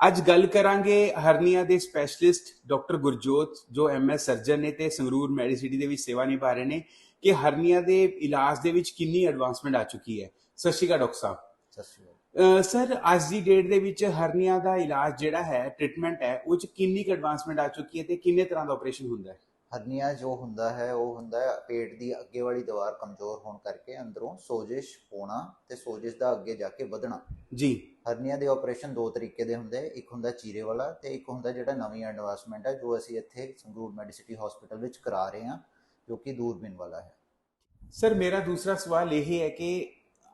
ਅੱਜ ਗੱਲ ਕਰਾਂਗੇ ਹਰਨੀਆ ਦੇ ਸਪੈਸ਼ਲਿਸਟ ਡਾਕਟਰ ਗੁਰਜੋਤ ਜੋ ਐਮਐਸ ਸਰਜਨ ਨੇ ਤੇ ਸੰਗਰੂਰ ਮੈਡੀਸਿਟੀ ਦੇ ਵਿੱਚ ਸੇਵਾ ਨਿਭਾ ਰਹੇ ਨੇ ਕਿ ਹਰਨੀਆ ਦੇ ਇਲਾਜ ਦੇ ਵਿੱਚ ਕਿੰਨੀ ਐਡਵਾਂਸਮੈਂਟ ਆ ਚੁੱਕੀ ਹੈ। ਸਤਿ ਸ਼੍ਰੀ ਅਕਾਲ ਡਾਕਟਰ ਸਾਹਿਬ। ਸਤਿ ਸ਼੍ਰੀ ਅਕਾਲ। ਸਰ ਅੱਜ ਦੀ ਡੇਟ ਦੇ ਵਿੱਚ ਹਰਨੀਆ ਦਾ ਇਲਾਜ ਜਿਹੜਾ ਹੈ ਟ੍ਰੀਟਮੈਂਟ ਹੈ ਉਹ ਚ ਕਿੰਨੀ ਕੁ ਐਡਵਾਂਸਮੈਂਟ ਆ ਚੁੱਕੀ ਹੈ ਤੇ ਕਿੰਨੇ ਤਰ੍ਹਾਂ ਦਾ ਆਪਰੇਸ਼ਨ ਹੁੰਦਾ ਹੈ? ਹਰਨੀਆ ਜੋ ਹੁੰਦਾ ਹੈ ਉਹ ਹੁੰਦਾ ਹੈ ਪੇਟ ਦੀ ਅੱਗੇ ਵਾਲੀ ਦੀਵਾਰ ਕਮਜ਼ੋਰ ਹੋਣ ਕਰਕੇ ਅੰਦਰੋਂ ਸੋਜਿਸ਼ ਹੋਣਾ ਤੇ ਸੋਜਿਸ਼ ਦਾ ਅੱਗੇ ਜਾ ਕੇ ਵਧਣਾ। ਜੀ। ਹਰਨੀਆ ਦੇ ਆਪਰੇਸ਼ਨ ਦੋ ਤਰੀਕੇ ਦੇ ਹੁੰਦੇ। ਇੱਕ ਹੁੰਦਾ ਚੀਰੇ ਵਾਲਾ ਤੇ ਇੱਕ ਹੁੰਦਾ ਜਿਹੜਾ ਨਵੀਂ ਐਡਵਾਂਸਮੈਂਟ ਹੈ ਜੋ ਅਸੀਂ ਇੱਥੇ ਸੰਗਰੂਰ ਮੈਡੀਸਿਟੀ ਹਸਪੀਟਲ ਵਿੱਚ ਕਰਾ ਰਹੇ ਹਾਂ ਜੋ ਕਿ ਦੂਰਬੀਨ ਵਾਲਾ ਹੈ। ਸਰ ਮੇਰਾ ਦੂਸਰਾ ਸਵਾਲ ਇਹ ਹੈ ਕਿ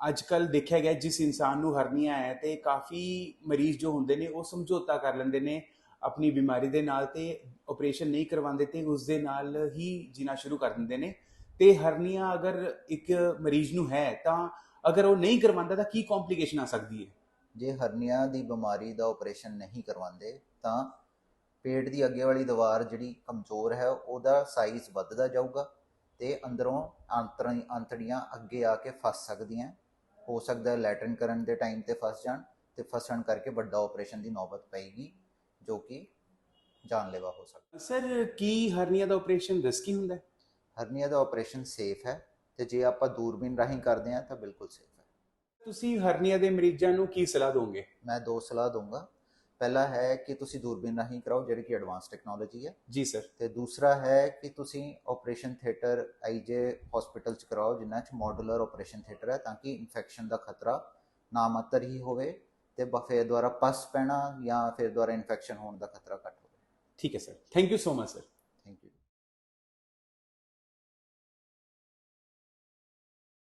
ਅੱਜ ਕੱਲ ਦੇਖਿਆ ਗਿਆ ਜਿਸ ਇਨਸਾਨ ਨੂੰ ਹਰਨੀਆ ਹੈ ਤੇ ਕਾਫੀ ਮਰੀਜ਼ ਜੋ ਹੁੰਦੇ ਨੇ ਉਹ ਸਮਝੌਤਾ ਕਰ ਲੈਂਦੇ ਨੇ। ਆਪਣੀ ਬਿਮਾਰੀ ਦੇ ਨਾਲ ਤੇ ਆਪਰੇਸ਼ਨ ਨਹੀਂ ਕਰਵਾਉਂਦੇ ਤੇ ਉਸ ਦੇ ਨਾਲ ਹੀ ਜੀਣਾ ਸ਼ੁਰੂ ਕਰ ਦਿੰਦੇ ਨੇ। ਤੇ ਹਰਨੀਆ, ਅਗਰ ਇੱਕ ਮਰੀਜ਼ ਨੂੰ ਹੈ, ਤਾਂ ਅਗਰ ਉਹ ਨਹੀਂ ਕਰਵਾਉਂਦਾ, ਤਾਂ ਕੀ ਕੰਪਲਿਕੇਸ਼ਨ ਆ ਸਕਦੀ ਹੈ? ਜੇ ਹਰਨੀਆ ਦੀ ਬਿਮਾਰੀ ਦਾ ਆਪਰੇਸ਼ਨ ਨਹੀਂ ਕਰਵਾਉਂਦੇ, ਤਾਂ ਪੇਟ ਦੀ ਅੱਗੇ ਵਾਲੀ ਦੀਵਾਰ ਜਿਹੜੀ ਕਮਜ਼ੋਰ ਹੈ, ਉਹਦਾ ਸਾਈਜ਼ ਵੱਧਦਾ ਜਾਊਗਾ ਤੇ ਅੰਦਰੋਂ ਅੰਤਰਾਂ ਅੰਤੜੀਆਂ ਅੱਗੇ ਆ ਕੇ ਫਸ ਸਕਦੀਆਂ। ਹੋ ਸਕਦਾ ਲੈਟਰਨ ਕਰਨ ਦੇ ਟਾਈਮ ਤੇ ਫਸ ਜਾਣ ਤੇ ਫਸਣ ਕਰਕੇ ਵੱਡਾ ਆਪਰੇਸ਼ਨ ਦੀ ਨੌਬਤ ਪਏਗੀ। ਜੋ ਕਿ ਜਾਨਲੇਵਾ ਹੋ ਸਕਦਾ ਸਰ ਕੀ ਹਰਨੀਆ ਦਾ ਆਪਰੇਸ਼ਨ ਰਿਸਕੀ ਹੁੰਦਾ ਹੈ? ਹਰਨੀਆ ਦਾ ਆਪਰੇਸ਼ਨ ਸੇਫ ਹੈ ਤੇ ਜੇ ਆਪਾਂ ਦੂਰਬੀਨ ਰਾਹੀਂ ਕਰਦੇ ਹਾਂ ਤਾਂ ਬਿਲਕੁਲ ਸੇਫ ਹੈ। ਤੁਸੀਂ ਹਰਨੀਆ ਦੇ ਮਰੀਜ਼ਾਂ ਨੂੰ ਕੀ ਸਲਾਹ ਦੋਗੇ? ਮੈਂ ਦੋ ਸਲਾਹ ਦਊਂਗਾ। ਪਹਿਲਾ ਹੈ ਕਿ ਤੁਸੀਂ ਦੂਰਬੀਨ ਰਾਹੀਂ ਕਰਾਓ ਜਿਹੜੀ ਕਿ ਐਡਵਾਂਸ ਟੈਕਨੋਲੋਜੀ ਹੈ। ਜੀ ਸਰ। ਤੇ ਦੂਸਰਾ ਹੈ ਕਿ ਤੁਸੀਂ ਆਪਰੇਸ਼ਨ ਥੀਏਟਰ ਆਈਜੇ ਹਸਪੀਟਲ ਚ ਕਰਾਓ ਜਿਨ੍ਹਾਂ ਚ ਮਾਡੂਲਰ ਆਪਰੇਸ਼ਨ ਥੀਏਟਰ ਹੈ ਤਾਂ ਕਿ ਇਨਫੈਕਸ਼ਨ ਦਾ ਖਤਰਾ ਨਾ ਮਾਤਰ ਹੀ ਹੋਵੇ ਤੇ ਫਿਰ ਦੁਆਰਾ ਪਸ ਪੈਣਾ ਜਾਂ ਫਿਰ ਦੁਆਰਾ ਇਨਫੈਕਸ਼ਨ ਹੋਣ ਦਾ ਖਤਰਾ ਘੱਟ ਹੋਵੇ। ਠੀਕ ਹੈ sir. Thank you so much sir